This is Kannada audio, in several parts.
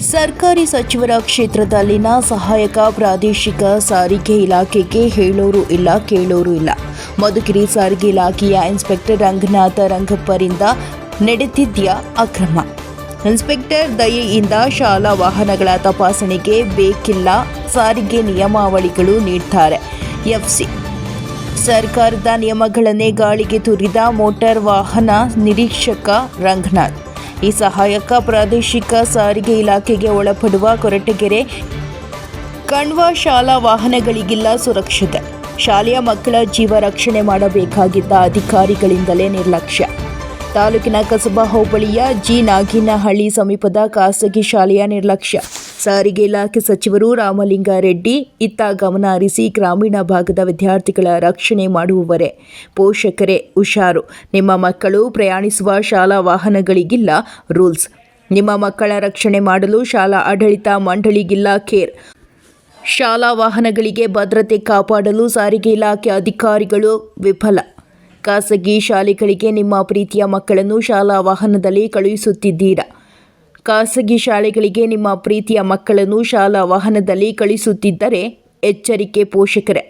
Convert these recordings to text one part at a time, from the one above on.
ಸರ್ಕಾರಿ ಸಚಿವರ ಕ್ಷೇತ್ರದಲ್ಲಿನ ಸಹಾಯಕ ಪ್ರಾದೇಶಿಕ ಸಾರಿಗೆ ಇಲಾಖೆಗೆ ಹೇಳೋರು ಇಲ್ಲ, ಕೇಳೋರು ಇಲ್ಲ. ಮಧುಗಿರಿ ಸಾರಿಗೆ ಇಲಾಖೆಯ ಇನ್ಸ್ಪೆಕ್ಟರ್ ರಂಗನಾಥ ರಂಗಪ್ಪರಿಂದ ನಡೆದಿದ್ದ ಅಕ್ರಮ? ಇನ್ಸ್ಪೆಕ್ಟರ್ ದಯೆಯಿಂದ ಶಾಲಾ ವಾಹನಗಳ ತಪಾಸಣೆಗೆ ಬೇಕಿಲ್ಲ, ಸಾರಿಗೆ ನಿಯಮಾವಳಿಗಳು ನೀಡ್ತಾರೆ. ಎಫ್ಸಿ. ಸರ್ಕಾರದ ನಿಯಮಗಳನ್ನೇ ಗಾಳಿಗೆ ತುರಿದ ಮೋಟಾರ್ ವಾಹನ ನಿರೀಕ್ಷಕ ರಂಗನಾಥ್. ಈ ಸಹಾಯಕ ಪ್ರಾದೇಶಿಕ ಸಾರಿಗೆ ಇಲಾಖೆಗೆ ಒಳಪಡುವ ಕೊರಟಗೆರೆ ಕಣ್ವ ಶಾಲಾ ವಾಹನಗಳಿಗಿಲ್ಲ ಸುರಕ್ಷತೆ. ಶಾಲೆಯ ಮಕ್ಕಳ ಜೀವ ರಕ್ಷಣೆ ಮಾಡಬೇಕಾಗಿದ್ದ ಅಧಿಕಾರಿಗಳಿಂದಲೇ ನಿರ್ಲಕ್ಷ್ಯ. ತಾಲೂಕಿನ ಕಸಬಾ ಹೋಬಳಿಯ ಜಿ ನಾಗಿನಹಳ್ಳಿ ಸಮೀಪದ ಖಾಸಗಿ ಶಾಲೆಯ ನಿರ್ಲಕ್ಷ್ಯ. ಸಾರಿಗೆ ಇಲಾಖೆ ಸಚಿವರು ರಾಮಲಿಂಗಾರೆಡ್ಡಿ, ಇತ್ತ ಗಮನ ಹರಿಸಿ ಗ್ರಾಮೀಣ ಭಾಗದ ವಿದ್ಯಾರ್ಥಿಗಳ ರಕ್ಷಣೆ ಮಾಡುವವರೇ. ಪೋಷಕರೇ, ಹುಷಾರು. ನಿಮ್ಮ ಮಕ್ಕಳು ಪ್ರಯಾಣಿಸುವ ಶಾಲಾ ವಾಹನಗಳಿಗಿಲ್ಲ ರೂಲ್ಸ್. ನಿಮ್ಮ ಮಕ್ಕಳ ರಕ್ಷಣೆ ಮಾಡಲು ಶಾಲಾ ಆಡಳಿತ ಮಂಡಳಿಗಿಲ್ಲ ಕೇರ್. ಶಾಲಾ ವಾಹನಗಳಿಗೆ ಭದ್ರತೆ ಕಾಪಾಡಲು ಸಾರಿಗೆ ಇಲಾಖೆ ಅಧಿಕಾರಿಗಳು ವಿಫಲ. ಖಾಸಗಿ ಶಾಲೆಗಳಿಗೆ ನಿಮ್ಮ ಪ್ರೀತಿಯ ಮಕ್ಕಳನ್ನು ಶಾಲಾ ವಾಹನದಲ್ಲಿ ಕಳುಹಿಸುತ್ತಿದ್ದೀರಾ? ಖಾಸಗಿ ಶಾಲೆಗಳಿಗೆ ನಿಮ್ಮ ಪ್ರೀತಿಯ ಮಕ್ಕಳನ್ನು ಶಾಲಾ ವಾಹನದಲ್ಲಿ ಕಳಿಸುತ್ತಿದ್ದರೆ ಎಚ್ಚರಿಕೆ ಪೋಷಕರೇ.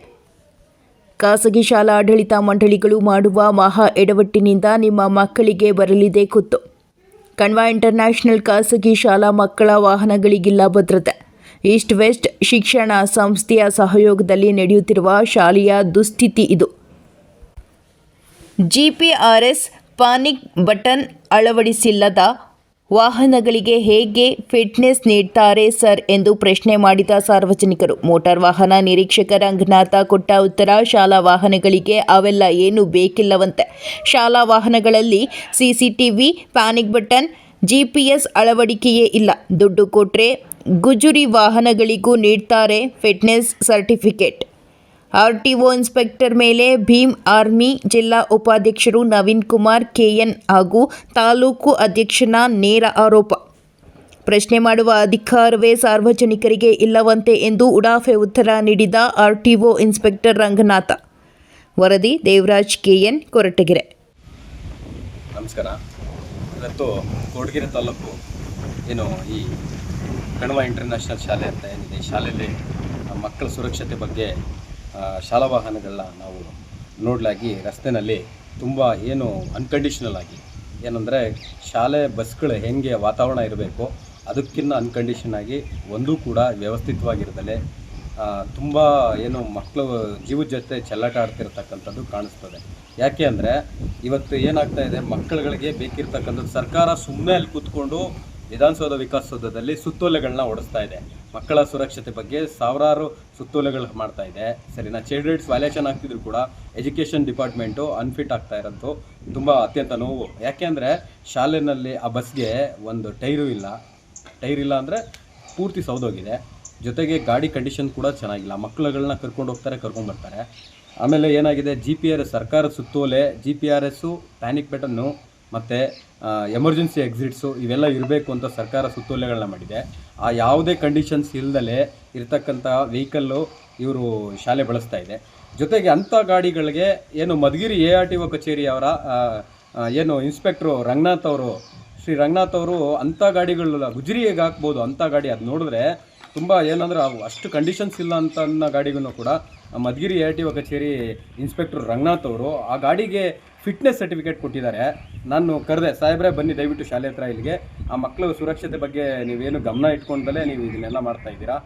ಖಾಸಗಿ ಶಾಲಾ ಆಡಳಿತ ಮಂಡಳಿಗಳು ಮಾಡುವ ಮಹಾ ಎಡವಟ್ಟಿನಿಂದ ನಿಮ್ಮ ಮಕ್ಕಳಿಗೆ ಬರಲಿದೆ ಕುತ್ತು ಕಣ್ವಾ ಇಂಟರ್ನ್ಯಾಷನಲ್ ಖಾಸಗಿ ಶಾಲಾ ಮಕ್ಕಳ ವಾಹನಗಳಿಗಿಲ್ಲ ಭದ್ರತೆ. ಈಸ್ಟ್ ವೆಸ್ಟ್ ಶಿಕ್ಷಣ ಸಂಸ್ಥೆಯ ಸಹಯೋಗದಲ್ಲಿ ನಡೆಯುತ್ತಿರುವ ಶಾಲೆಯ ದುಸ್ಥಿತಿ ಇದು. ಜಿಪಿಆರ್ಎಸ್ ಪಾನಿಕ್ ಬಟನ್ ಅಳವಡಿಸಿಲ್ಲದ ವಾಹನಗಳಿಗೆ ಹೇಗೆ ಫಿಟ್ನೆಸ್ ನೀಡ್ತಾರೆ ಸರ್ ಎಂದು ಪ್ರಶ್ನೆ ಮಾಡಿದ ಸಾರ್ವಜನಿಕರು. ಮೋಟಾರ್ ವಾಹನ ನಿರೀಕ್ಷಕ ರಂಗನಾಥ ಕೊಟ್ಟ ಉತ್ತರ ಶಾಲಾ ವಾಹನಗಳಿಗೆ ಅವೆಲ್ಲ ಏನು ಬೇಕಿಲ್ಲವಂತೆ. ಶಾಲಾ ವಾಹನಗಳಲ್ಲಿ ಸಿಸಿಟಿವಿ, ಪ್ಯಾನಿಕ್ ಬಟನ್, ಜಿಪಿಎಸ್ ಅಳವಡಿಕೆಯೇ ಇಲ್ಲ. ದುಡ್ಡು ಕೊಟ್ಟರೆ ಗುಜುರಿ ವಾಹನಗಳಿಗೂ ನೀಡ್ತಾರೆ ಫಿಟ್ನೆಸ್ ಸರ್ಟಿಫಿಕೇಟ್. ಆರ್ಟಿಒ ಇನ್ಸ್ಪೆಕ್ಟರ್ ಮೇಲೆ ಭೀಮ್ ಆರ್ಮಿ ಜಿಲ್ಲಾ ಉಪಾಧ್ಯಕ್ಷರು ನವೀನ್ ಕುಮಾರ್, ಕೆಎನ್ ಹಾಗೂ ತಾಲೂಕು ಅಧ್ಯಕ್ಷನ ನೇರ ಆರೋಪ. ಪ್ರಶ್ನೆ ಮಾಡುವ ಅಧಿಕಾರವೇ ಸಾರ್ವಜನಿಕರಿಗೆ ಇಲ್ಲವಂತೆ ಎಂದು ಉಡಾಫೆ ಉತ್ತರ ನೀಡಿದ ಆರ್ಟಿಒ ಇನ್ಸ್ಪೆಕ್ಟರ್ ರಂಗನಾಥ. ವರದಿ ದೇವರಾಜ್, ಕೆಎನ್ ಕೊರಟಗೆರೆ. ನಮಸ್ಕಾರ. ಇವತ್ತು ಕೊರಟಗೆರೆ ತಾಲೂಕು ಏನು ಈ ಕಣವ ಇಂಟರ್ನ್ಯಾಷನಲ್ ಶಾಲೆ ಅಂತ ಏನಿದೆ ಶಾಲೆಯಲ್ಲಿ ಮಕ್ಕಳ ಸುರಕ್ಷತೆ ಬಗ್ಗೆ ಶಾಲಾ ವಾಹನಗಳನ್ನ ನಾವು ನೋಡಲಾಗಿ ರಸ್ತೆನಲ್ಲಿ ತುಂಬ ಏನು ಅನ್ಕಂಡೀಷನಲ್ ಆಗಿ. ಏನಂದರೆ ಶಾಲೆ ಬಸ್ಗಳು ಹೆಂಗೆ ವಾತಾವರಣ ಇರಬೇಕು ಅದಕ್ಕಿಂತ ಅನ್ಕಂಡೀಷನ್ ಆಗಿ ಒಂದೂ ಕೂಡ ವ್ಯವಸ್ಥಿತವಾಗಿರದಲೆ ತುಂಬ ಏನು ಮಕ್ಕಳು ಜೀವದ ಜೊತೆ ಚೆಲ್ಲಾಟ ಆಡ್ತಿರ್ತಕ್ಕಂಥದ್ದು ಕಾಣಿಸ್ತದೆ. ಯಾಕೆ ಅಂದರೆ ಇವತ್ತು ಏನಾಗ್ತಾ ಇದೆ, ಮಕ್ಕಳುಗಳಿಗೆ ಬೇಕಿರ್ತಕ್ಕಂಥದ್ದು ಸರ್ಕಾರ ಸುಮ್ಮನೆ ಅಲ್ಲಿ ಕೂತ್ಕೊಂಡು ವಿಧಾನಸೌಧ ವಿಕಾಸಸೌಧದಲ್ಲಿ ಸುತ್ತೋಲೆಗಳನ್ನ ಓಡಿಸ್ತಾ ಇದೆ. ಮಕ್ಕಳ ಸುರಕ್ಷತೆ ಬಗ್ಗೆ ಸಾವಿರಾರು ಸುತ್ತೋಲೆಗಳು ಮಾಡ್ತಾ ಇದೆ. ಸರಿನಾ? ಚೈಲ್ಡ್ ರೈಟ್ಸ್ ವ್ಯಾಲ್ಯೂಷನ್ ಆಗ್ತಿದ್ರು ಕೂಡ ಎಜುಕೇಷನ್ ಡಿಪಾರ್ಟ್ಮೆಂಟು ಅನ್ಫಿಟ್ ಆಗ್ತಾ ಇರೋದು ತುಂಬ ಅತ್ಯಂತ ನೋವು. ಯಾಕೆಂದರೆ ಶಾಲೆಯಲ್ಲಿ ಆ ಬಸ್ಗೆ ಒಂದು ಟೈರು ಇಲ್ಲ. ಟೈರ್ ಇಲ್ಲ ಅಂದರೆ ಪೂರ್ತಿ ಸೌದೋಗಿದೆ. ಜೊತೆಗೆ ಗಾಡಿ ಕಂಡೀಷನ್ ಕೂಡ ಚೆನ್ನಾಗಿಲ್ಲ. ಮಕ್ಕಳುಗಳನ್ನ ಕರ್ಕೊಂಡು ಹೋಗ್ತಾರೆ, ಕರ್ಕೊಂಡು ಬರ್ತಾರೆ. ಆಮೇಲೆ ಏನಾಗಿದೆ? ಜಿ ಪಿ ಆರ್ ಎಸ್ ಸರ್ಕಾರದ ಸುತ್ತೋಲೆ G P R S panic button ಮತ್ತು ಎಮರ್ಜೆನ್ಸಿ ಎಕ್ಸಿಟ್ಸು ಇವೆಲ್ಲ ಇರಬೇಕು ಅಂತ ಸರ್ಕಾರ ಸುತ್ತೋಲೆಗಳನ್ನ ಮಾಡಿದೆ. ಆ ಯಾವುದೇ ಕಂಡೀಷನ್ಸ್ ಇಲ್ದಲೇ ಇರತಕ್ಕಂಥ ವೆಹಿಕಲ್ಲು ಇವರು ಶಾಲೆ ಬಳಸ್ತಾ ಇದೆ. ಜೊತೆಗೆ ಅಂಥ ಗಾಡಿಗಳಿಗೆ ಏನು Madhugiri A R T O ಕಚೇರಿಯವರ ಏನು ಇನ್ಸ್ಪೆಕ್ಟ್ರು ರಂಗನಾಥ್ ಅವರು, ಶ್ರೀ ರಂಗನಾಥ್ ಅವರು ಅಂಥ ಗಾಡಿಗಳೆಲ್ಲ ಗುಜರಿ ಹೇಗೆ ಹಾಕ್ಬೋದು ಅಂಥ ಗಾಡಿ ಅದು ನೋಡಿದ್ರೆ ತುಂಬ ಏನಂದ್ರೆ ಅಷ್ಟು ಕಂಡೀಷನ್ಸ್ ಇಲ್ಲ ಅಂತ ಗಾಡಿಗೂ ಕೂಡ Madhugiri A R T O ಕಚೇರಿ ಇನ್ಸ್ಪೆಕ್ಟರ್ ರಂಗನಾಥ್ ಅವರು ಆ ಗಾಡಿಗೆ ಫಿಟ್ನೆಸ್ ಸರ್ಟಿಫಿಕೇಟ್ ಕೊಟ್ಟಿದ್ದಾರೆ. ನಾನು ಕರೆದೆ, ಸಾಹೇಬ್ರೆ, ಬನ್ನಿ, ದಯವಿಟ್ಟು ಶಾಲೆ ಹತ್ರ ಇಲ್ಲಿಗೆ. ಆ ಮಕ್ಕಳ ಸುರಕ್ಷತೆ ಬಗ್ಗೆ ನೀವೇನು ಗಮನ ಇಟ್ಕೊಂಡಲೇ ನೀವು ಇದನ್ನೆಲ್ಲ ಮಾಡ್ತಾ ಇದ್ದೀರಾ?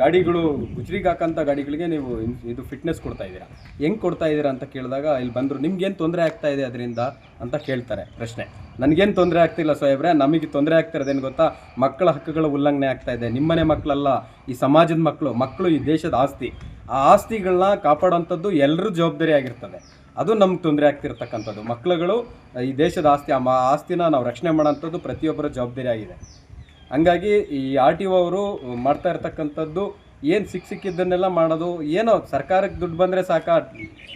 ಗಾಡಿಗಳು, ಗುಜರಿಗೆ ಹಾಕೋಂಥ ಗಾಡಿಗಳಿಗೆ ನೀವು ಇದು ಫಿಟ್ನೆಸ್ ಕೊಡ್ತಾ ಇದ್ದೀರಾ? ಹೆಂಗೆ ಕೊಡ್ತಾ ಇದ್ದೀರಾ ಅಂತ ಕೇಳಿದಾಗ ಇಲ್ಲಿ ಬಂದರು, ನಿಮ್ಗೇನು ತೊಂದರೆ ಆಗ್ತಾ ಇದೆ ಅದರಿಂದ? ಅಂತ ಕೇಳ್ತಾರೆ ಪ್ರಶ್ನೆ. ನನಗೇನು ತೊಂದರೆ ಆಗ್ತಿಲ್ಲ ಸಾಹೇಬ್ರೆ, ನಮಗೆ ತೊಂದರೆ ಆಗ್ತಿರೋದೇನು ಗೊತ್ತಾ? ಮಕ್ಕಳ ಹಕ್ಕುಗಳ ಉಲ್ಲಂಘನೆ ಆಗ್ತಾ ಇದೆ. ನಿಮ್ಮನೆ ಮಕ್ಕಳಲ್ಲ, ಈ ಸಮಾಜದ ಮಕ್ಕಳು ಮಕ್ಕಳು ಈ ದೇಶದ ಆಸ್ತಿ. ಆ ಆಸ್ತಿಗಳನ್ನ ಕಾಪಾಡೋಂಥದ್ದು ಎಲ್ಲರೂ ಜವಾಬ್ದಾರಿ ಆಗಿರ್ತದೆ. ಅದು ನಮ್ಗೆ ತೊಂದರೆ ಆಗ್ತಿರ್ತಕ್ಕಂಥದ್ದು. ಮಕ್ಕಳುಗಳು ಈ ದೇಶದ ಆಸ್ತಿ, ಆ ಆಸ್ತಿನ ನಾವು ರಕ್ಷಣೆ ಮಾಡೋಂಥದ್ದು ಪ್ರತಿಯೊಬ್ಬರ ಜವಾಬ್ದಾರಿ ಆಗಿದೆ. ಹಂಗಾಗಿ ಈ ಆರ್ ಟಿ ಒ ಅವರು ಮಾಡ್ತಾ ಇರ್ತಕ್ಕಂಥದ್ದು ಏನು ಸಿಕ್ಕ ಸಿಕ್ಕಿದ್ದನ್ನೆಲ್ಲ ಮಾಡೋದು, ಏನೋ ಸರ್ಕಾರಕ್ಕೆ ದುಡ್ಡು ಬಂದರೆ ಸಾಕ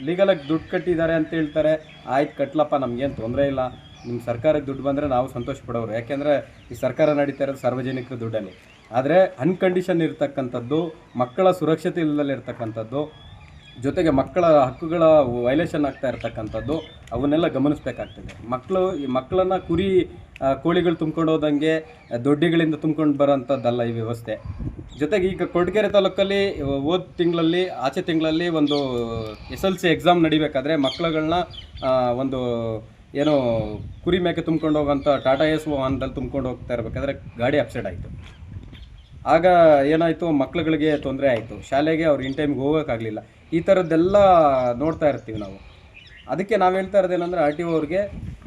ಲೀಗಲಾಗಿ ದುಡ್ಡು ಕಟ್ಟಿದ್ದಾರೆ ಅಂತ ಹೇಳ್ತಾರೆ. ಆಯ್ತು ಕಟ್ಲಪ್ಪ ನಮಗೇನು ತೊಂದರೆ ಇಲ್ಲ. ನಿಮ್ಮ ಸರ್ಕಾರಕ್ಕೆ ದುಡ್ಡು ಬಂದರೆ ನಾವು ಸಂತೋಷ ಪಡೋರು. ಯಾಕೆಂದರೆ ಈ ಸರ್ಕಾರ ನಡೀತಾ ಇರೋದು ಸಾರ್ವಜನಿಕರ ದುಡ್ಡಲ್ಲಿ. ಆದರೆ ಅನ್ಕಂಡೀಷನ್ ಇರ್ತಕ್ಕಂಥದ್ದು, ಮಕ್ಕಳ ಸುರಕ್ಷತೆ ಇಲ್ಲದಲ್ಲಿರ್ತಕ್ಕಂಥದ್ದು ಜೊತೆಗೆ ಮಕ್ಕಳ ಹಕ್ಕುಗಳ ವೈಲೇಷನ್ ಆಗ್ತಾ ಇರ್ತಕ್ಕಂಥದ್ದು, ಅವನ್ನೆಲ್ಲ ಗಮನಿಸಬೇಕಾಗ್ತದೆ. ಮಕ್ಕಳು ಈ ಮಕ್ಕಳನ್ನು ಕುರಿ ಕೋಳಿಗಳು ತುಂಬ್ಕೊಂಡು ಹೋದಂಗೆ, ದೊಡ್ಡಿಗಳಿಂದ ತುಂಬ್ಕೊಂಡು ಬರೋಂಥದ್ದಲ್ಲ ಈ ವ್ಯವಸ್ಥೆ. ಜೊತೆಗೆ ಈಗ ಕೊಡಗೆರೆ ತಾಲೂಕಲ್ಲಿ, ಹೋದ ತಿಂಗಳಲ್ಲಿ, ಆಚೆ ತಿಂಗಳಲ್ಲಿ ಒಂದು ಎಸ್ ಎಲ್ ಸಿ ಎಕ್ಸಾಮ್ ನಡಿಬೇಕಾದ್ರೆ ಮಕ್ಕಳುಗಳನ್ನ ಒಂದು ಏನೋ ಕುರಿ ಮೇಕೆ ತುಂಬ್ಕೊಂಡು ಹೋಗೋಂಥ ಟಾಟಾ ಎಸ್ ವಾಹನದಲ್ಲಿ ತುಂಬ್ಕೊಂಡು ಹೋಗ್ತಾ ಇರಬೇಕಾದ್ರೆ ಗಾಡಿ ಅಪ್ಸೆಟ್ ಆಯಿತು. ಆಗ ಏನಾಯಿತು? ಮಕ್ಳುಗಳಿಗೆ ತೊಂದರೆ ಆಯಿತು. ಶಾಲೆಗೆ ಅವ್ರು ಇನ್ ಟೈಮ್ಗೆ ಹೋಗೋಕ್ಕಾಗಲಿಲ್ಲ. ಈ ಥರದ್ದೆಲ್ಲ ನೋಡ್ತಾ ಇರ್ತೀವಿ ನಾವು. ಅದಕ್ಕೆ ನಾವು ಹೇಳ್ತಾ ಇರೋದೇನೆಂದರೆ ಆರ್ ಟಿ ಒ ಅವ್ರಿಗೆ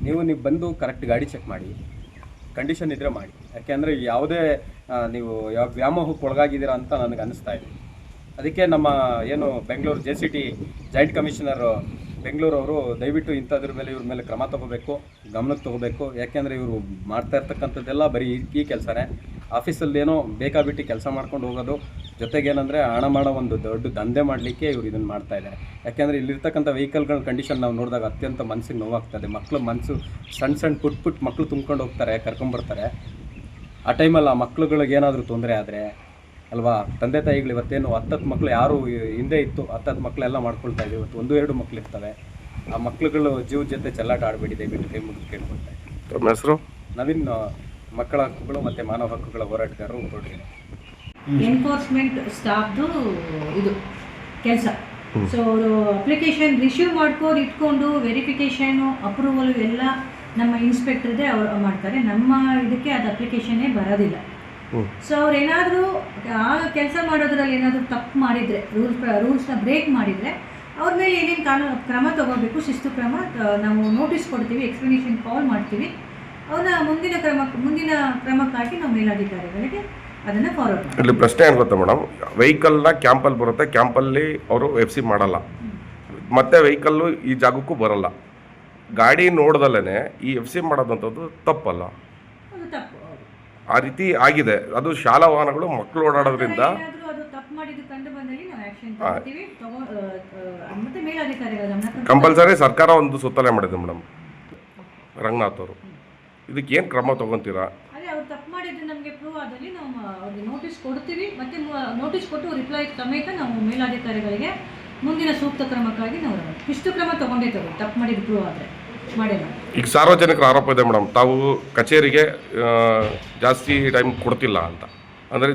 ನೀವು ನೀವು ಬಂದು ಕರೆಕ್ಟ್ ಗಾಡಿ ಚೆಕ್ ಮಾಡಿ. ಕಂಡೀಷನ್ ಇದ್ದರೆ ಮಾಡಿ. ಯಾಕೆಂದರೆ ಯಾವುದೇ ನೀವು ಯಾವ ವ್ಯಾಮೋಹಕ್ಕೆ ಒಳಗಾಗಿದ್ದೀರಾ ಅಂತ ನನಗೆ ಅನಿಸ್ತಾ ಇದೆ. ಅದಕ್ಕೆ ನಮ್ಮ ಏನು Bengaluru J C T joint commissioner Bengaluru ಅವರು ದಯವಿಟ್ಟು ಇಂಥದ್ರ ಮೇಲೆ ಇವ್ರ ಮೇಲೆ ಕ್ರಮ ತಗೋಬೇಕು, ಗಮನಕ್ಕೆ ತಗೋಬೇಕು. ಯಾಕೆಂದರೆ ಇವರು ಮಾಡ್ತಾ ಇರ್ತಕ್ಕಂಥದ್ದೆಲ್ಲ ಬರೀ ಈ ಕೆಲಸನೇ. ಆಫೀಸಲ್ಲಿ ಏನೋ ಬೇಕಾಬಿಟ್ಟು ಕೆಲಸ ಮಾಡ್ಕೊಂಡು ಹೋಗೋದು ಜೊತೆಗೆ ಏನಂದರೆ ಹಣ ಮಾಡೋ ಒಂದು ದೊಡ್ಡ ದಂಧೆ ಮಾಡಲಿಕ್ಕೆ ಇವರು ಇದನ್ನು ಮಾಡ್ತಾ ಇದ್ದಾರೆ ಯಾಕೆಂದರೆ ಇಲ್ಲಿರ್ತಕ್ಕಂಥ ವೆಹಿಕಲ್ಗಳ ಕಂಡೀಷನ್ ನಾವು ನೋಡಿದಾಗ ಅತ್ಯಂತ ಮನಸ್ಸಿಗೆ ನೋವಾಗ್ತದೆ. ಮಕ್ಕಳು ಮನಸ್ಸು ಸಣ್ಣ ಸಣ್ಣ ಪುಟ್ ಪುಟ್ ಮಕ್ಕಳು ತುಂಬ್ಕೊಂಡು ಹೋಗ್ತಾರೆ ಕರ್ಕೊಂಬರ್ತಾರೆ ಆ ಟೈಮಲ್ಲಿ ಆ ಮಕ್ಳುಗಳಿಗೆ ಏನಾದರೂ ತೊಂದರೆ ಆದರೆ ಅಲ್ವಾ? ತಂದೆ ತಾಯಿಗಳು ಇವತ್ತೇನು ಹತ್ತತ್ತು ಮಕ್ಕಳು ಯಾರು ಹಿಂದೆ ಇತ್ತು ಹತ್ತತ್ತು ಮಕ್ಕಳೆಲ್ಲ ಮಾಡ್ಕೊಳ್ತಾ ಇದ್ದೀವಿ ಇವತ್ತು ಒಂದು ಎರಡು ಮಕ್ಳು ಇರ್ತವೆ. ಆ ಮಕ್ಳುಗಳು ಜೀವ ಜೊತೆ ಚೆಲ್ಲಾಟ ಆಡಬೇಡಿ ದಯವಿಟ್ಟು ಕೈ ಮುಗಿದು ಕೇಳ್ಕೊಳ್ತಾ ಇದ್ದೀವಿ ಹೆಸರು? ನವೀನ್ ಮಕ್ಕಳ ಹಕ್ಕುಗಳು ಮತ್ತು ಮಾನವ ಹಕ್ಕುಗಳ ಹೋರಾಟಗಾರರು ಹೊರಟಿದೆ ಎನ್ಫೋರ್ಸ್ಮೆಂಟ್ ಸ್ಟಾಫ್ದು ಇದು ಕೆಲಸ. ಸೊ ಅವರು ಅಪ್ಲಿಕೇಶನ್ ರಿಸೀವ್ ಮಾಡ್ಕೊಂಡು ಇಟ್ಕೊಂಡು ವೆರಿಫಿಕೇಷನು ಅಪ್ರೂವಲ್ ಎಲ್ಲ ನಮ್ಮ ಇನ್ಸ್ಪೆಕ್ಟರ್ದೇ ಅವ್ರು ಮಾಡ್ತಾರೆ. ನಮ್ಮ ಇದಕ್ಕೆ ಅದು ಅಪ್ಲಿಕೇಶನ್ನೇ ಬರೋದಿಲ್ಲ. ಸೊ ಅವ್ರು ಏನಾದರೂ ಆ ಕೆಲಸ ಮಾಡೋದ್ರಲ್ಲಿ ಏನಾದರೂ ತಪ್ಪು ಮಾಡಿದರೆ ರೂಲ್ಸ್ ರೂಲ್ಸ್ನ ಬ್ರೇಕ್ ಮಾಡಿದರೆ ಅವ್ರ ಮೇಲೆ ಏನೇನು ಕಾನೂನು ಕ್ರಮ ತಗೋಬೇಕು ಶಿಸ್ತು ಕ್ರಮ ನಾವು ನೋಟಿಸ್ ಕೊಡ್ತೀವಿ ಎಕ್ಸ್ಪ್ಲನೇಷನ್ ಕಾಲ್ ಮಾಡ್ತೀವಿ. ಅವನ್ನ ಮುಂದಿನ ಕ್ರಮ ಮುಂದಿನ ಕ್ರಮಕ್ಕಾಗಿ ನಾವು ಮೇಲಾಧಿಕಾರಿಗಳಿಗೆ ಅದನ್ನು ಫಾರ್ವರ್ಡ್ ಮಾಡ್ತೀವಿ. ಇಲ್ಲಿ ಪ್ರಶ್ನೆ ಏನು ಗೊತ್ತಾ ಮೇಡಮ್ ವೆಹಿಕಲ್ನ ಕ್ಯಾಂಪಲ್ಲಿ ಬರುತ್ತೆ. ಕ್ಯಾಂಪಲ್ಲಿ ಅವರು ಎಫ್ ಸಿ ಮಾಡಲ್ಲ. ಮತ್ತೆ ವೆಹಿಕಲ್ಲು ಈ ಜಾಗಕ್ಕೂ ಬರಲ್ಲ. ಗಾಡಿ ನೋಡ್ದಲ್ಲೇ ಈ ಎಫ್ ಸಿ ಮಾಡೋದಂಥದ್ದು ತಪ್ಪಲ್ಲ. ಅದು ತಪ್ಪು ಹೌದು. ಆ ರೀತಿ ಆಗಿದೆ. ಅದು ಶಾಲಾ ವಾಹನಗಳು ಮಕ್ಕಳು ಓಡಾಡೋದ್ರಿಂದ ಏನಾದ್ರೂ ಅದು ತಪ್ಪು ಮಾಡಿದ್ದು ಕಂಡು ಬಂದಲ್ಲಿ ನಾವು ಆಕ್ಷನ್ ತಗೋತೀವಿ. ತಗೋ ಆ, ಆ, ಮತ್ತೆ ಮೇಲಾಧಿಕಾರಿಗಳ ಗಮನ ತಂದು- ಕಂಪಲ್ಸರಿ ಸರ್ಕಾರ ಒಂದು ಸುತ್ತಲೆ ಮಾಡಿದೆ ಮೇಡಮ್. ರಂಗನಾಥ್ ಅವರು. ಇದಕ್ಕೆ ಏನು ಕ್ರಮ ತೊಗೊತೀರಾ? ಅದೇ ಅವ್ರು ತಪ್ಪು ಮಾಡಿದ್ದು ನಮಗೆ ಪ್ರೂವ್ ಆದಲ್ಲಿ ನಾವು ಅವ್ರಿಗೆ ನೋಟಿಸ್ ಕೊಡ್ತೀವಿ. ಮತ್ತೆ ನೋಟಿಸ್ ಕೊಟ್ಟು ರಿಪ್ಲೈ ಸಮೇತ ನಾವು ಮೇಲಾಧಿಕಾರಿಗಳಿಗೆ ಮುಂದಿನ ಸೂಕ್ತ ಕ್ರಮಕ್ಕಾಗಿ ನಾವು ಇಷ್ಟು ಕ್ರಮ ತಗೊಂಡೇ ತಗೊಳ್ಳಿ ತಪ್ಪು ಮಾಡಿದ್ದು ಪ್ರೂವ್ ಆದರೆ ಮಾಡಿಲ್ಲ ಈಗ ಸಾರ್ವಜನಿಕರ ಆರೋಪ ಇದೆ ಮೇಡಮ್. ತಾವು ಕಚೇರಿಗೆ ಜಾಸ್ತಿ ಟೈಮ್ ಕೊಡ್ತಿಲ್ಲ ಅಂತ. ಅಂದರೆ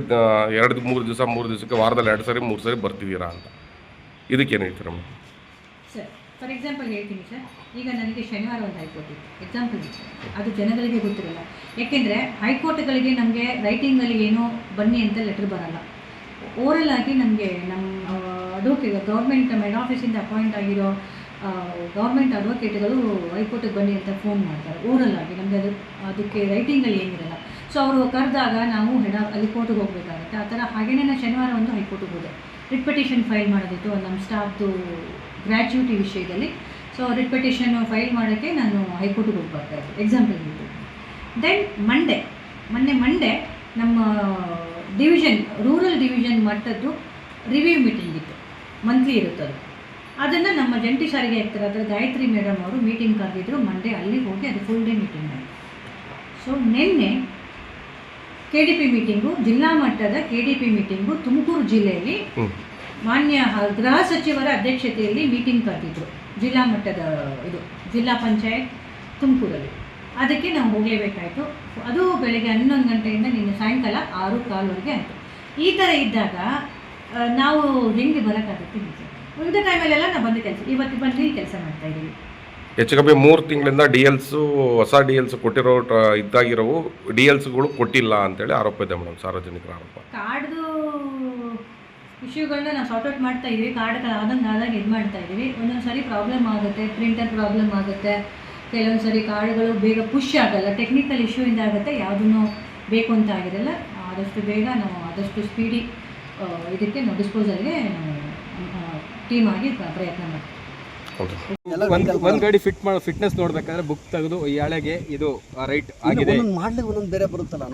ಎರಡು ಮೂರು ದಿವಸ ಮೂರು ದಿವಸಕ್ಕೆ ವಾರದಲ್ಲಿ ಎರಡು ಸರಿ ಮೂರು ಸರಿ ಬರ್ತಿದ್ದೀರಾ ಅಂತ. ಇದಕ್ಕೇನು ಹೇಳ್ತೀರಾ ಮೇಡಮ್? ಸರ್. ಫಾರ್ ಎಕ್ಸಾಂಪಲ್ ಹೇಳ್ತೀನಿ ಸರ್ ಈಗ ನನಗೆ ಶನಿವಾರ ಒಂದು ಹೈಕೋರ್ಟ್ ಇತ್ತು. ಎಕ್ಸಾಂಪಲ್ ಅದು ಜನಗಳಿಗೆ ಗೊತ್ತಿರಲ್ಲ. ಯಾಕೆಂದರೆ ಹೈಕೋರ್ಟ್ಗಳಿಗೆ ನಮಗೆ ರೈಟಿಂಗಲ್ಲಿ ಏನೋ ಬನ್ನಿ ಅಂತ ಲೆಟ್ರ್ ಬರಲ್ಲ. ಓರಲ್ ಆಗಿ ನಮಗೆ ನಮ್ಮ ಅಡ್ವೊಕೇಟ್ ಗೌರ್ಮೆಂಟ್ ಮೆಡ್ ಆಫೀಸಿಂದ ಅಪಾಯಿಂಟ್ ಆಗಿರೋ ಗೌರ್ಮೆಂಟ್ ಅಡ್ವೊಕೇಟ್ಗಳು ಹೈಕೋರ್ಟಿಗೆ ಬನ್ನಿ ಅಂತ ಫೋನ್ ಮಾಡ್ತಾರೆ. ಓರಲ್ ಆಗಿ ನಮಗೆ ಅದು, ಅದಕ್ಕೆ ರೈಟಿಂಗಲ್ಲಿ ಏನಿರಲ್ಲ. ಸೊ ಅವರು ಕರೆದಾಗ ನಾವು ಹೆಡ ಅಲ್ಲಿ ಕೋರ್ಟಿಗೆ ಹೋಗಬೇಕಾಗುತ್ತೆ. ಆ ಥರ ಹಾಗೇನೇ ನಾನು ಶನಿವಾರ ಒಂದು ಹೈಕೋರ್ಟಿಗೆ ಹೋದೆ. ರಿಟ್ ಪಿಟಿಷನ್ ಫೈಲ್ ಮಾಡೋದಿತ್ತು ನಮ್ಮ ಸ್ಟಾಫ್ದು ಗ್ರ್ಯಾಚ್ಯುಟಿ ವಿಷಯದಲ್ಲಿ. ಸೊ ರಿಟ್ ಫೈಲ್ ಮಾಡೋಕ್ಕೆ ನಾನು ಹೈಕೋರ್ಟಿಗೆ ಹೋಗಿ ಬರ್ತಾ ಇದ್ದೆ. ಎಕ್ಸಾಂಪಲ್ ಇದು ದೆನ್ ಮಂಡೇ ಮೊನ್ನೆ ಮಂಡೇ ನಮ್ಮ ಡಿವಿಷನ್ ರೂರಲ್ ಡಿವಿಷನ್ ಮಟ್ಟದ್ದು ರಿವ್ಯೂ ಮೀಟಿಂಗ್ ಇತ್ತು. ಮಂತ್ಲಿ ಇರುತ್ತದು. ಅದನ್ನು ನಮ್ಮ ಜಂಟಿ ಸಾರಿಗೆ ಅದರ ಗಾಯತ್ರಿ ಮೇಡಮ್ ಅವರು ಮೀಟಿಂಗ್ ಕರೆದಿದ್ರು. ಮಂಡೇ ಅಲ್ಲಿ ಹೋಗಿ ಅದು ಫುಲ್ ಡೇ ಮೀಟಿಂಗ್ ಆಯಿತು ಸೊ ನಿನ್ನೆ ಕೆ ಡಿ ಪಿ ಮೀಟಿಂಗು ಜಿಲ್ಲಾ ಮಟ್ಟದ K D P meeting Tumakuru ಜಿಲ್ಲೆಯಲ್ಲಿ. ಮಾನ್ಯ ಗೃಹ ಸಚಿವರ ಅಧ್ಯಕ್ಷತೆಯಲ್ಲಿ ಮೀಟಿಂಗ್ ಕರೆದಿದ್ರು. ಜಿಲ್ಲಾ ಮಟ್ಟದ ಇದು ಜಿಲ್ಲಾ ಪಂಚಾಯತ್ ತುಮಕೂರಲ್ಲಿ. ಅದಕ್ಕೆ ನಾವು ಹೋಗಲೇಬೇಕಾಯಿತು. ಅದು ಬೆಳಗ್ಗೆ ಹನ್ನೊಂದು ಗಂಟೆಯಿಂದ ನಿನ್ನೆ ಸಾಯಂಕಾಲ ಆರು ಕಾಲುವರೆಗೆ ಆಯಿತು. ಈ ಥರ ಇದ್ದಾಗ ನಾವು ಹೆಂಗೆ ಬರೋಕ್ಕಾಗುತ್ತೆ ನಿಜ ಉಳಿದ ಟೈಮಲ್ಲೆಲ್ಲ ನಾವು ಬಂದು ಕೆಲಸ ಇವತ್ತು ಬಂದು ಕೆಲಸ ಮಾಡ್ತಾ ಇದ್ದೀವಿ. ಹೆಚ್ಚು ಕಮ್ಮಿ ಮೂರು ತಿಂಗಳಿಂದ ಡಿ ಎಲ್ಸು ಹೊಸ ಡಿ ಎಲ್ಸ್ ಕೊಟ್ಟಿರೋ ಇದ್ದಾಗಿರೋವು ಡಿ ಎಲ್ಸ್ಗಳು ಕೊಟ್ಟಿಲ್ಲ ಅಂತೇಳಿ ಆರೋಪ ಇದೆ ಮೇಡಮ್ ಸಾರ್ವಜನಿಕರ ಆರೋಪ. ಕಾರ್ಡ್ದು ಇಶ್ಯೂಗಳನ್ನ ನಾವು ಸಾರ್ಟ್ ಔಟ್ ಮಾಡ್ತಾ ಇದ್ದೀವಿ ಕಾರ್ಡ್ಗಳು ಆದಂಗೆ ಆದಾಗ ಇದು ಮಾಡ್ತಾ ಇದ್ದೀವಿ ಒಂದೊಂದು ಸರಿ ಪ್ರಾಬ್ಲಮ್ ಆಗುತ್ತೆ ಪ್ರಿಂಟರ್ ಪ್ರಾಬ್ಲಮ್ ಆಗುತ್ತೆ ಕೆಲವೊಂದು ಸಾರಿ ಕಾರ್ಡ್ಗಳು ಬೇಗ ಪುಷ್ ಆಗಲ್ಲ ಟೆಕ್ನಿಕಲ್ ಇಶ್ಯೂಯಿಂದ ಆಗುತ್ತೆ ಯಾವುದನ್ನು ಬೇಕು ಅಂತ ಆಗಿರಲ್ಲ ಆದಷ್ಟು ಬೇಗ ನಾವು ಆದಷ್ಟು ಸ್ಪೀಡಿ ಇದಕ್ಕೆ ನಾವು ಡಿಸ್ಪೋಸಲ್ಗೆ ನಾವು ಟೀಮ್ ಆಗಿ ಪ್ರಯತ್ನ ಮಾಡ್ತೀವಿ. ಒಂದು ಒಂದು ಗಾಡಿ ಫಿಟ್ ಮಾಡೋ ಫಿಟ್ನೆಸ್ ನೋಡ್ಬೇಕಾದ್ರೆ ಬುಕ್ ತೆಗೆದು ಈ ಹಳೆಗೆ ಇದು ರೈಟ್ ಆಗಿದೆ. ಮಾಡ್ಲಿಕ್ಕೆ ಒಂದೊಂದು ಬೇರೆ ಬರುತ್ತಲ್ಲ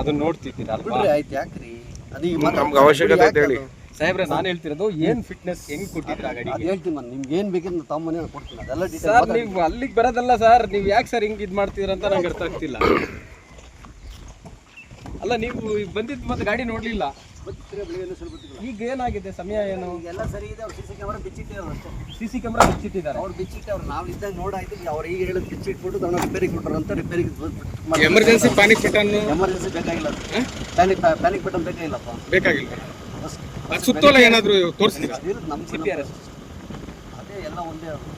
ಅದನ್ನ ನೋಡ್ತಿದ್ದೀರಾ ಆಯ್ತು ಯಾಕ್ರಿ? ಅದು ನಮ್ಗೆ ಅವಶ್ಯಕತೆ ಹೇಳಿ. ಸಾಹೇಬ್ರೆ ನಾನು ಹೇಳ್ತಿರೋದು ಏನ್ ಫಿಟ್ನೆಸ್ ಹೆಂಗ್ ಕೊಟ್ಟಿದ್ರ ಅದು ಗಾಡಿಗೆ? ಹೇಳ್ತೀನಿ ನಾನು ನಿಮ್ಗೆ ಏನು ಬೇಕಿದ್ರೆ ತಮ್ಮ ಮನೆ ಕೊಡ್ತೀನಿ. ಅದೆಲ್ಲ ಸರ್ ಡೀಟೇಲ್ ನೀವು ಅಲ್ಲಿಗೆ ಬರೋದಲ್ಲ ಸರ್ ನೀವು ಯಾಕೆ ಸರ್ ಹಿಂಗ್ ಇದು ಮಾಡ್ತೀರ ಅಂತ ನಂಗೆ ಅರ್ಥ ಆಗ್ತಿಲ್ಲ. ಅಲ್ಲ ನೀವು ಬಂದಿದ್ದು ಮತ್ತೆ ಗಾಡಿ ನೋಡಲಿಲ್ಲ. ಈಗ ಏನಾಗಿದೆ ಸಮಯ ಏನು? ಎಲ್ಲ ಸರಿ ಇದೆ ಅವ್ರು ಸಿ ಸಿ ಕ್ಯಾಮ್ರಾ ಬಿಚ್ಚಿಟ್ಟಿದ್ದಾರೆ ಅಷ್ಟೇ. ಸಿ ಸಿ ಕ್ಯಾಮ್ರಾ ಬಿಚ್ಚಿಟ್ಟಿದ್ದಾರೆ. ಅವ್ರು ಬಿಚ್ಚಿಟ್ಟು ಅವ್ರು ನಾವು ಇದ್ದಾಗ ನೋಡಾಯ್ತು ಅವ್ರು ಈಗ ಹೇಳಿದ್ ಬಿಚ್ಚಿಟ್ಬಿಟ್ಟು ತಗೊಂಡು ರಿಪೇರಿ ಕೊಟ್ಟರು ಅಂತ repair emergency panic button emergency ಬೇಕಾಗಿಲ್ಲ. ಪ್ಯಾನಿಕ್ ಪ್ಯಾನಿಕ್ ಬಟನ್ ಬೇಕಾಗಿಲ್ಲಪ್ಪ. ಬೇಕಾಗಿಲ್ಲ. ಸುತ್ತೋಲೆ ಏನಾದ್ರು ತೋರಿಸ್ತೀರಾ ಇರುತ್ತೆ ನಮ್ಮ ಸಿ ಪಿ ಆರ್ ಎಸ್ ಅದೇ ಎಲ್ಲ ಒಂದೇ ಅದು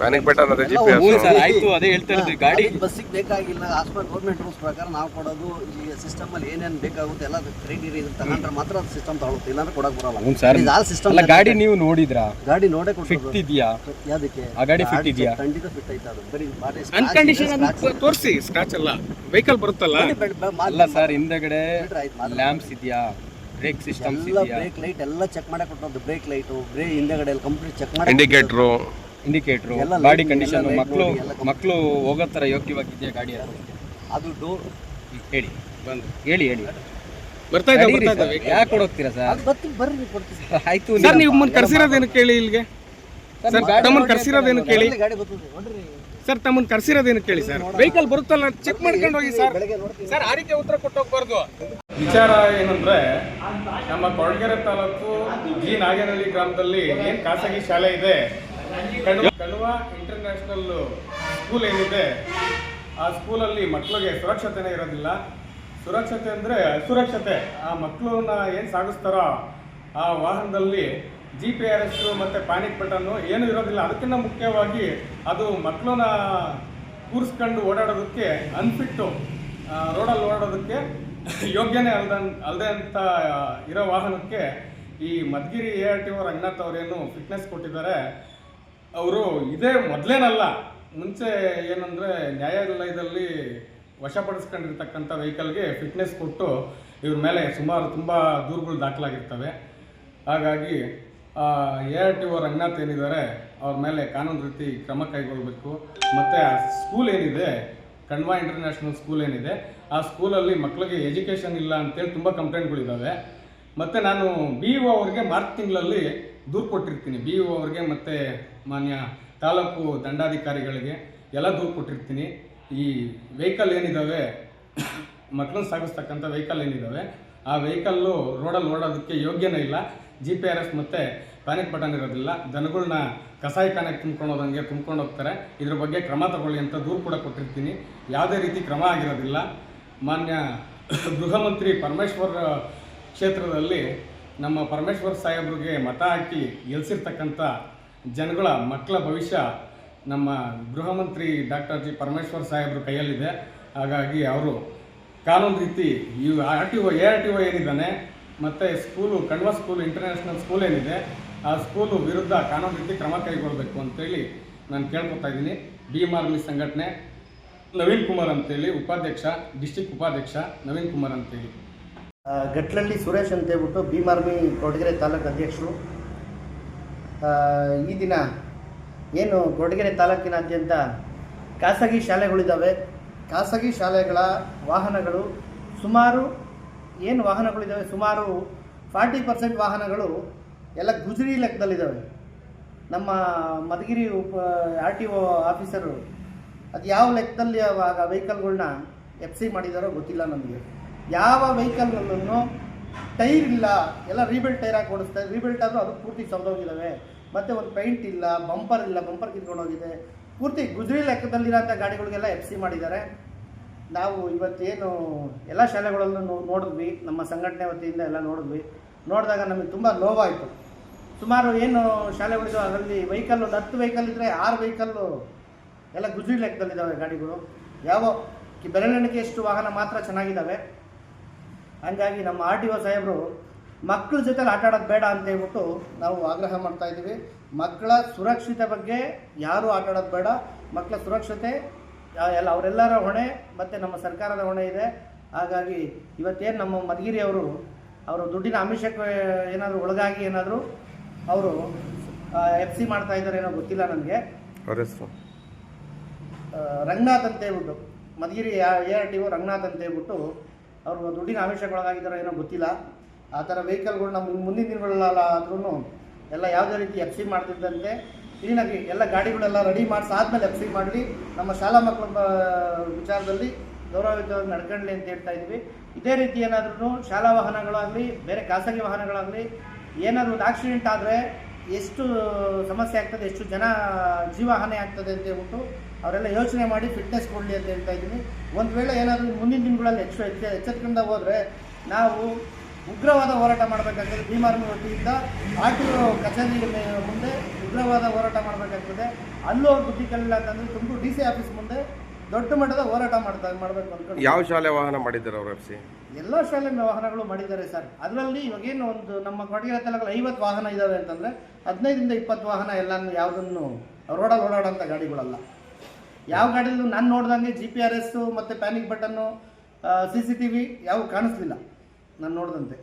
ಪ್ಯಾನಿಕ್ ಬಟನ್ ಅದೇ ಜಿ ಹ್ಞೂ ಸರ್ ಆಯ್ತು ಅದೇ ಹೇಳ್ತಾ ಇದ್ರಿ ಗಾಡಿ ಬಸ್ಸಿಗೆ ಬೇಕಾಗಿಲ್ಲ ಹಾಸ್ಪಿಟಲ್ ಗೌರ್ಮೆಂಟ್ ರೂಲ್ಸ್ ಪ್ರಕಾರ ನಾವು ಕೊಡೋದು ಈ ಸಿಸ್ಟಮ್ ಅಲ್ಲಿ ಏನೇನು ಬೇಕಾಗುತ್ತೆ ಎಲ್ಲ ಕ್ರೈಟೀರಿಯಾ ಇದು ತಗೊಂಡ್ರೆ ಮಾತ್ರ ಅದು ಸಿಸ್ಟಮ್ ತಗೊಳುತ್ತೆ ಇಲ್ಲಾಂದ್ರೆ ಕೊಡಕ್ಕೆ ಬರಲ್ಲ. ಹ್ಞೂ ಸರ್. ಇದು ಸಿಸ್ಟಮ್ ಅಲ್ಲ ಗಾಡಿ ನೀವು ನೋಡಿದ್ರಾ? ಗಾಡಿ ನೋಡೇ ಫಿಟ್ ಕೊಟ್ಟು ಇದೆಯಾ? ಯಾವ್ದಕ್ಕೆ? ಆ ಗಾಡಿ ಫಿಟ್ ಇದೆಯಾ? ಖಂಡಿತ ಫಿಟ್ ಐತೆ ಅದು. ಬರೀ ಬಾಡಿ ಅನ್ಕಂಡೀಷನ್ ತೋರಿಸಿ ಸ್ಕ್ರಾಚ್ ಅಲ್ಲ. ವೆಹಿಕಲ್ ಬರುತ್ತಲ್ಲ? ಅಲ್ಲ ಸರ್ ಹಿಂದೆಗಡೆ ಆಯ್ತು ಲ್ಯಾಂಪ್ಸ್ ಇದೆಯಾ? ಬ್ರೇಕ್ ಸಿಸ್ಟಮ್ ಎಲ್ಲ ಬ್ರೇಕ್ ಲೈಟ್ ಎಲ್ಲ ಚೆಕ್ ಮಾಡೇ ಕೊಟ್ಟದ್ದು ಬ್ರೇಕ್ ಲೈಟು ಬ್ರೇಕ್ ಹಿಂದೆಗಡೆ ಎಲ್ಲ ಕಂಪ್ಲೀಟ್ ಚೆಕ್ ಮಾಡಿ ಇಂಡಿಕೇಟ್ರು ಇಂಡಿಕೇಟ್ರು ಎಲ್ಲ ಗಾಡಿ ಕಂಡೀಷನ್ ಮಕ್ಕಳು ಮಕ್ಕಳು ಹೋಗೋ ಥರ ಯೋಗ್ಯವಾಗಿದೆಯಾ ಗಾಡಿ ಅದು? ಅದು ಡೋರ್ ಹೇಳಿ ಬಂದು. ಹೇಳಿ ಹೇಳಿ. ಬರ್ತಾ ಇದ್ದಾವೆ ಬರ್ತಾ ಯಾಕೆ ಕೊಡೋಗ್ತೀರಾ ಸರ್? ಅದು ಬರ್ರಿ ಕೊಡ್ತೀನಿ. ಆಯ್ತು ಸರ್ ನೀವು ಮುಂದೆ ಕರ್ಸಿರೋದೇನು ಕೇಳಿ ಇಲ್ಲಿಗೆ? ಸರ್ ತಮ್ಮನ್ನ ಕರ್ಸಿರೋದೇನು ಕೇಳಿ? ಗಾಡಿ ನೋಡ್ರಿ. ಸರ್ ತಮ್ಮನ್ನ ಕರ್ಸಿರೋದೇನು ಕೇಳಿ ಸರ್? ವೆಹಿಕಲ್ ಬರುತ್ತಲ್ಲ ಚೆಕ್ ಮಾಡ್ಕೊಂಡು ಹೋಗಿ ಸರ್. ಬೆಳಗ್ಗೆ ಆ ಸರ್ ಆರಿಕೆ ಉತ್ತರ ಕೊಟ್ಟು ಹೋಗ್ಬಾರ್ದು. ವಿಚಾರ ಏನಂದ್ರೆ, ನಮ್ಮ ಕೊಳಗೆರೆ ತಾಲೂಕು ಜಿ. ನಾಗೇನಹಳ್ಳಿ ಗ್ರಾಮದಲ್ಲಿ ಏನು ಖಾಸಗಿ ಶಾಲೆ ಇದೆ? ಕಣ್ವ ಇಂಟರ್ನ್ಯಾಷನಲ್ ಸ್ಕೂಲ್ ಏನಿದೆ, ಆ ಸ್ಕೂಲಲ್ಲಿ ಮಕ್ಕಳಿಗೆ ಸುರಕ್ಷತೆನೇ ಇರೋದಿಲ್ಲ. ಸುರಕ್ಷತೆ ಅಂದ್ರೆ ಅಸುರಕ್ಷತೆ ಆ ಮಕ್ಕಳನ್ನ ಏನು ಸಾಗಿಸ್ತಾರೋ ಆ ವಾಹನದಲ್ಲಿ ಜಿ ಪಿ ಆರ್ ಎಸ್ ಮತ್ತು ಪ್ಯಾನಿಕ್ ಬಟನ್ನು ಏನು ಇರೋದಿಲ್ಲ. ಅದಕ್ಕಿಂತ ಮುಖ್ಯವಾಗಿ ಅದು ಮಕ್ಕಳನ್ನ ಕೂರಿಸ್ಕೊಂಡು ಓಡಾಡೋದಕ್ಕೆ ಅನ್ಫಿಟ್ಟು ರೋಡಲ್ಲಿ ಓಡಾಡೋದಕ್ಕೆ ಯೋಗ್ಯನೇ ಅಲ್ದ ಅಲ್ಲದೆ ಅಂತ ಇರೋ ವಾಹನಕ್ಕೆ ಈ Madhugiri A R T O Ranganath ಅವರೇನು ಫಿಟ್ನೆಸ್ ಕೊಟ್ಟಿದ್ದಾರೆ. ಅವರು ಇದೇ ಮೊದಲೇನಲ್ಲ, ಮುಂಚೆ ಏನಂದರೆ ನ್ಯಾಯಾಲಯದಲ್ಲಿ ವಶಪಡಿಸ್ಕೊಂಡಿರ್ತಕ್ಕಂಥ ವೆಹಿಕಲ್ಗೆ ಫಿಟ್ನೆಸ್ ಕೊಟ್ಟು ಇವ್ರ ಮೇಲೆ ಸುಮಾರು ತುಂಬ ದೂರುಗಳು ದಾಖಲಾಗಿರ್ತವೆ. ಹಾಗಾಗಿ A R T O Ranganath ಏನಿದ್ದಾರೆ, ಅವ್ರ ಮೇಲೆ ಕಾನೂನು ರೀತಿ ಕ್ರಮ ಕೈಗೊಳ್ಳಬೇಕು ಮತ್ತು ಆ ಸ್ಕೂಲ್ ಏನಿದೆ ಕಣ್ವಾ ಇಂಟರ್ನ್ಯಾಷನಲ್ ಸ್ಕೂಲ್ ಏನಿದೆ ಆ ಸ್ಕೂಲಲ್ಲಿ ಮಕ್ಕಳಿಗೆ ಎಜುಕೇಷನ್ ಇಲ್ಲ ಅಂತೇಳಿ ತುಂಬ ಕಂಪ್ಲೇಂಟ್ಗಳಿದ್ದಾವೆ. ಮತ್ತು ನಾನು ಬಿ ಒ ಅವ್ರಿಗೆ ಮಾರ್ಚ್ ತಿಂಗಳಲ್ಲಿ ದೂರು ಕೊಟ್ಟಿರ್ತೀನಿ. ಬಿ ಒ ಅವ್ರಿಗೆ ಮತ್ತು ಮಾನ್ಯ ತಾಲೂಕು ದಂಡಾಧಿಕಾರಿಗಳಿಗೆ ಎಲ್ಲ ದೂರು ಕೊಟ್ಟಿರ್ತೀನಿ. ಈ ವೆಹಿಕಲ್ ಏನಿದ್ದಾವೆ ಮಕ್ಕಳನ್ನ ಸಾಗಿಸ್ತಕ್ಕಂಥ ವೆಹಿಕಲ್ ಏನಿದ್ದಾವೆ ಆ ವೆಹಿಕಲ್ಲು ರೋಡಲ್ಲಿ ಓಡೋದಕ್ಕೆ ಯೋಗ್ಯನೇ ಇಲ್ಲ. ಜಿ ಪಿ ಆರ್ ಎಸ್ ಮತ್ತು ಪ್ಯಾನಿಕ್ ಬಟನ್ ಇರೋದಿಲ್ಲ. ದನಗಳನ್ನ ಕಸಾಯಿಖಾನೆಗೆ ತುಂಬ್ಕೊಂಡು ಹೋದಂಗೆ ತುಂಬ್ಕೊಂಡು ಹೋಗ್ತಾರೆ ಇದ್ರ ಬಗ್ಗೆ ಕ್ರಮ ತಗೊಳ್ಳಿ ಅಂತ ದೂರು ಕೂಡ ಕೊಟ್ಟಿರ್ತೀನಿ. ಯಾವುದೇ ರೀತಿ ಕ್ರಮ ಆಗಿರೋದಿಲ್ಲ. ಮಾನ್ಯ ಗೃಹ ಮಂತ್ರಿ ಪರಮೇಶ್ವರ್ ಕ್ಷೇತ್ರದಲ್ಲಿ ನಮ್ಮ ಪರಮೇಶ್ವರ್ ಸಾಹೇಬ್ರಿಗೆ ಮತ ಹಾಕಿ ಗೆಲ್ಲಿಸಿರ್ತಕ್ಕಂಥ ಜನಗಳ ಮಕ್ಕಳ ಭವಿಷ್ಯ ನಮ್ಮ ಗೃಹ ಮಂತ್ರಿ ಡಾಕ್ಟರ್ ಜಿ ಪರಮೇಶ್ವರ್ ಸಾಹೇಬ್ರ ಕೈಯಲ್ಲಿದೆ. ಹಾಗಾಗಿ ಅವರು ಕಾನೂನು ರೀತಿ ಈ R T O, A R T O ಏನಿದ್ದಾನೆ, ಮತ್ತು school, Kanva school, international school ಏನಿದೆ, ಆ ಸ್ಕೂಲು ವಿರುದ್ಧ ಕಾನೂನು ರೀತಿ ಕ್ರಮ ಕೈಗೊಳ್ಳಬೇಕು ಅಂತೇಳಿ ನಾನು ಕೇಳ್ಕೊತಾ ಇದ್ದೀನಿ. ಬಿ ಸಂಘಟನೆ ನವೀನ್ ಕುಮಾರ್ ಅಂತೇಳಿ ಉಪಾಧ್ಯಕ್ಷ, ಡಿಸ್ಟಿಕ್ ಉಪಾಧ್ಯಕ್ಷ ನವೀನ್ ಕುಮಾರ್ ಅಂತೇಳಿ. ಹೇಳಿ ಗಟ್ಲಳ್ಳಿ ಸುರೇಶ್ ಅಂತ ಹೇಳ್ಬಿಟ್ಟು ಭೀಮಾರ್ಮಿ ಕೊಡಗೆರೆ ತಾಲೂಕು ಅಧ್ಯಕ್ಷರು. ಈ ದಿನ ಏನು ಕೊಡಗೆರೆ ತಾಲೂಕಿನಾದ್ಯಂತ ಖಾಸಗಿ ಶಾಲೆಗಳಿದ್ದಾವೆ ಖಾಸಗಿ ಶಾಲೆಗಳ ವಾಹನಗಳು ಸುಮಾರು, ಏನು ವಾಹನಗಳಿದ್ದಾವೆ ಸುಮಾರು ಫಾರ್ಟಿ ಪರ್ಸೆಂಟ್ ವಾಹನಗಳು ಎಲ್ಲ ಗುಜರಿ ಲೆಕ್ಕದಲ್ಲಿದ್ದಾವೆ ನಮ್ಮ ಮಧುಗಿರಿ ಉಪ, ಆರ್ ಟಿ ಒ ಆಫೀಸರು ಅದು ಯಾವ ಲೆಕ್ಕದಲ್ಲಿ ಆವಾಗ ವೆಹಿಕಲ್ಗಳನ್ನ ಎಫ್ ಸಿ ಮಾಡಿದಾರೋ ಗೊತ್ತಿಲ್ಲ ನಮಗೆ. ಯಾವ ವೆಹಿಕಲ್ಗಳನ್ನು ಟೈರ್ ಇಲ್ಲ. ಎಲ್ಲ ರೀಬಿಲ್ಟ್ ಟೈರ್ ಹಾಕಿ ಓಡಿಸ್ತಾರೆ ರೀಬಿಲ್ಟ್ ಆದರೂ ಅದು ಪೂರ್ತಿ ಸೌದೋಗಿದ್ದಾವೆ ಮತ್ತು ಒಂದು ಪೈಂಟ್ ಇಲ್ಲ ಬಂಪರ್ ಇಲ್ಲ ಬಂಪರ್ ಕಿತ್ಕೊಂಡು ಹೋಗಿದೆ ಪೂರ್ತಿ ಗುಜರಿ ಲೆಕ್ಕದಲ್ಲಿರೋಂಥ ಗಾಡಿಗಳಿಗೆಲ್ಲ ಎಫ್ ಸಿ ಮಾಡಿದ್ದಾರೆ. ನಾವು ಇವತ್ತೇನು ಎಲ್ಲ ಶಾಲೆಗಳಲ್ಲೂ ನೋಡಿದ್ವಿ. ನಮ್ಮ ಸಂಘಟನೆ ವತಿಯಿಂದ ಎಲ್ಲ ನೋಡಿದ್ವಿ. ನೋಡಿದಾಗ ನಮಗೆ ತುಂಬ ನೋವಾಯಿತು. ಸುಮಾರು ಏನು ಶಾಲೆಗಳಿದಾವೆ ಅದರಲ್ಲಿ ವೆಹಿಕಲ್ ಒಂದು ಹತ್ತು ವೆಹಿಕಲ್ ಇದ್ದರೆ ಆರು ವೆಹಿಕಲ್ಲು ಎಲ್ಲ ಗುಜರಿ ಲೆಕ್ಕದಲ್ಲಿದ್ದಾವೆ ಗಾಡಿಗಳು. ಯಾವ ಕಿ- ಬೆರಳೆಣಿಕೆಯಷ್ಟು ವಾಹನ ಮಾತ್ರ ಚೆನ್ನಾಗಿದ್ದಾವೆ. ಹಂಗಾಗಿ ನಮ್ಮ ಆರ್ ಟಿ ಒ ಸಾಹೇಬರು ಮಕ್ಕಳ ಜೊತೆಲಿ ಆಟ ಆಡೋದು ಬೇಡ ಅಂತ ಹೇಳ್ಬಿಟ್ಟು ನಾವು ಆಗ್ರಹ ಮಾಡ್ತಾ ಇದ್ದೀವಿ. ಮಕ್ಕಳ ಸುರಕ್ಷತೆ ಬಗ್ಗೆ ಯಾರೂ ಆಟ ಆಡೋದು ಬೇಡ. ಮಕ್ಕಳ ಸುರಕ್ಷತೆ ಎಲ್ಲ ಅವರೆಲ್ಲರ ಹೊಣೆ ಮತ್ತು ನಮ್ಮ ಸರ್ಕಾರದ ಹೊಣೆ ಇದೆ. ಹಾಗಾಗಿ ಇವತ್ತೇನು ನಮ್ಮ ಮಧುಗಿರಿ ಅವರು ದುಡ್ಡಿನ ಆಮಿಷಕ್ಕೆ ಏನಾದರೂ ಒಳಗಾಗಿ ಏನಾದರೂ ಅವರು ಎಫ್ ಸಿ ಮಾಡ್ತಾ ಇದ್ದಾರೆ ಏನೋ ಗೊತ್ತಿಲ್ಲ ನನಗೆ. ರಂಗನಾಥ್ ಅಂತ ಹೇಳ್ಬಿಟ್ಟು, Madhugiri A R T O Ranganath ಅಂತ ಹೇಳ್ಬಿಟ್ಟು ಅವರು ದುಡ್ಡಿನ ಆಮಿಷಕ್ಕೊಳಗಾಗಿದ್ದಾರೋ ಏನೋ ಗೊತ್ತಿಲ್ಲ. ಆ ಥರ ವೆಹಿಕಲ್ಗಳು ನಮ್ಮ ಮುಂದಿನ ದಿನಗಳಲ್ಲ ಆದ್ರೂ ಎಲ್ಲ ಯಾವುದೇ ರೀತಿ ಎಫ್ ಸಿ ಮಾಡ್ತಿದ್ದಂತೆ, ಕ್ಲೀನಾಗಿ ಎಲ್ಲ ಗಾಡಿಗಳೆಲ್ಲ ರೆಡಿ ಮಾಡಿಸಿ ಆದಮೇಲೆ ಎಫ್ ಸಿ ಮಾಡಲಿ. ನಮ್ಮ ಶಾಲಾ ಮಕ್ಕಳ ವಿಚಾರದಲ್ಲಿ ಗೌರವಯುತವಾಗಿ ನಡ್ಕೊಳ್ಳಿ ಅಂತ ಹೇಳ್ತಾ ಇದ್ವಿ. ಇದೇ ರೀತಿ ಏನಾದ್ರೂ ಶಾಲಾ ವಾಹನಗಳಾಗಲಿ, ಬೇರೆ ಖಾಸಗಿ ವಾಹನಗಳಾಗಲಿ, ಏನಾದರೂ ಒಂದು ಆಕ್ಸಿಡೆಂಟ್ ಆದರೆ ಎಷ್ಟು ಸಮಸ್ಯೆ ಆಗ್ತದೆ, ಎಷ್ಟು ಜನ ಜೀವಹಾನಿ ಆಗ್ತದೆ ಅಂತ ಹೇಳ್ಬಿಟ್ಟು ಅವರೆಲ್ಲ ಯೋಚನೆ ಮಾಡಿ ಫಿಟ್ನೆಸ್ ಕೊಡಲಿ ಅಂತ ಹೇಳ್ತಾ ಇದ್ದೀನಿ. ಒಂದು ವೇಳೆ ಏನಾದರೂ ಮುಂದಿನ ದಿನಗಳಲ್ಲಿ ಹೆಚ್ಚು ಎಚ್ಚ ಎಚ್ಚರಿಕೆಯಿಂದ ಹೋದರೆ ನಾವು ಉಗ್ರವಾದ ಹೋರಾಟ ಮಾಡಬೇಕಾಗ್ತದೆ. ಭೀಮಾರ್ಮಿ ವತಿಯಿಂದ ಆಟೋ ಟಿ ಒ ಕಚೇರಿ ಮುಂದೆ ಉಗ್ರವಾದ ಹೋರಾಟ ಮಾಡಬೇಕಾಗ್ತದೆ. ಅಲ್ಲೂ ಅವ್ರು ಬುದ್ಧಿ ಕಲಿಲ್ಲ ಅಂತಂದರೆ ತುಮಕೂರು ಡಿ ಸಿ ಆಫೀಸ್ ಮುಂದೆ ದೊಡ್ಡ ಮಟ್ಟದ ಹೋರಾಟ ಮಾಡ್ತಾ ಮಾಡಬೇಕು ಅನ್ಕೊಂಡು ಯಾವ ಶಾಲೆ ವಾಹನ ಮಾಡಿದ್ದಾರೆ ಅವ್ರು ಎಫ್ ಸಿ? ಎಲ್ಲ ಶಾಲೆ ವಾಹನಗಳು ಮಾಡಿದ್ದಾರೆ ಸರ್. ಅದರಲ್ಲಿ ಇವಾಗೇನು ಒಂದು ನಮ್ಮ ಕೊಡಗಿನ ತಲಗಳು ಐವತ್ತು ವಾಹನ ಇದ್ದಾವೆ ಅಂತಂದರೆ ಹದಿನೈದರಿಂದ ಇಪ್ಪತ್ತು ವಾಹನ ಎಲ್ಲನೂ ಯಾವುದನ್ನು ರೋಡಲ್ಲಿ ಓಡಾಡೋಂಥ ಗಾಡಿಗಳಲ್ಲ. ಯಾವ ಗಾಡಿಲೂ ನಾನು ನೋಡ್ದಂಗೆ ಜಿ ಪಿ ಆರ್ ಎಸ್ಸು ಮತ್ತು panic button C C T V ಯಾವ ಕಾಣಿಸ್ಲಿಲ್ಲ. ನಾನು ನೋಡಿದಂತೆ.